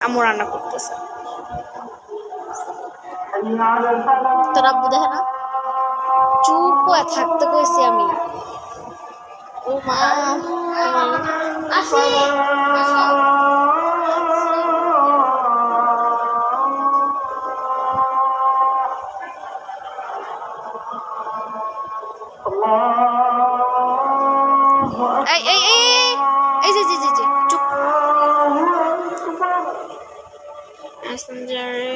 আম্মু রান্না করতেছে তোর আব্বু দেখে না চুপ হয়ে থাকতে কইছি আমি ও মা আসি এই এই এই এই, এই যে জি জি জি মেসেঞ্জারে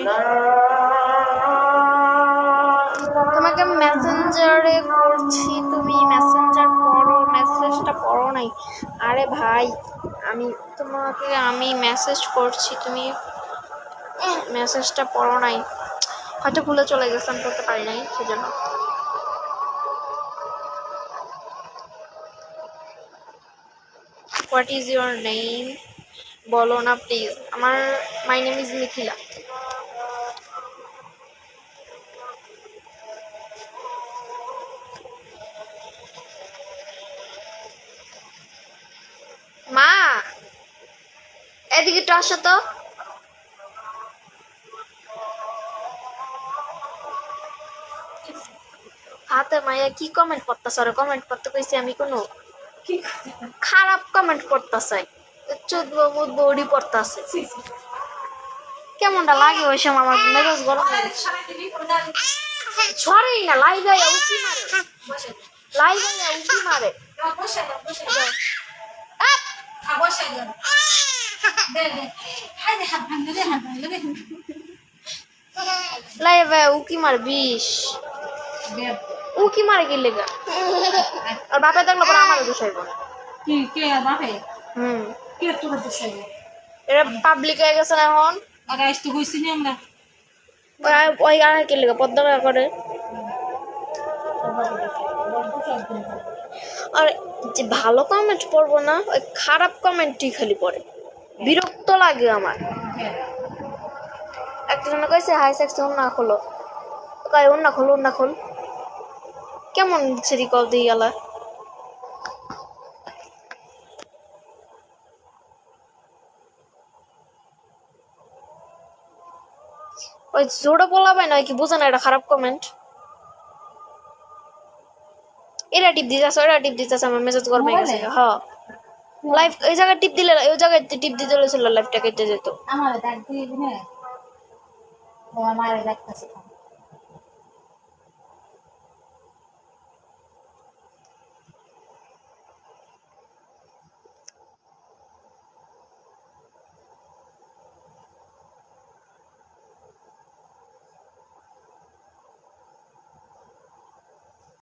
তোমাকে মেসেঞ্জারে করছি তুমি মেসেঞ্জার পড়ো মেসেজটা পড়ো নাই। আরে ভাই আমি তোমাকে আমি মেসেজ করছি তুমি মেসেজটা পড়ো নাই। হয়তো ভুলে চলে গেছে আমি পড়তে পারি নাই সেজন্য। হোয়াট ইজ ইউর নেম বলো না প্লিজ আমার মাই নেম ইজ মিথিলা। মা! এদিকে একটু আসো তো। হাতে মাইয়া কি কমেন্ট করতেছ? কমেন্ট করতে কইছি আমি কোনো খারাপ কমেন্ট করতেছে। চোদ্দ মুদ্দ ওডি পড়তেছে কেমনটা লাগে ওই সময় আমার মেজাজ গরম হয়ে গেছে। না আইয়া উঁকি মারে। লাইভ আইয়া উঁকি মারে। উঁকি বিষ। উঁকি মারে কি লেগা? আর বাপে দেখলে পরে আমারও দোষাইব। কি কে বাপে? হুম। কে তোর দেশে এটা পাবলিক হয়ে গেছে না এখন? আজ তো কইছি নি আমরা। ওই- আর কি লেগে পদ্মা করে। আর যে ভালো কমেন্ট পড়ব না ওই খারাপ কমেন্টই খালি পড়ে। বিরক্ত লাগে আমার। একজন কইছে হাই সেক্স না খোলো। কয় অন্য খোল অন্য খোল। কেমন সেরি কল ওই জোড়া বলা হয় না কি বোঝে না এটা খারাপ কমেন্ট এরা টিপ দিতেছে এরা টিপ দিতেছে আমার মেসেজ করবে গেছে। হ্যাঁ লাইভ এই জায়গায় টিপ দিলে ওই জায়গায় টিপ দিতে হয়েছিল লাইভটা কেটে যেত। আমার ডাক দিয়ে দিনে ও আমার ডাকতেছে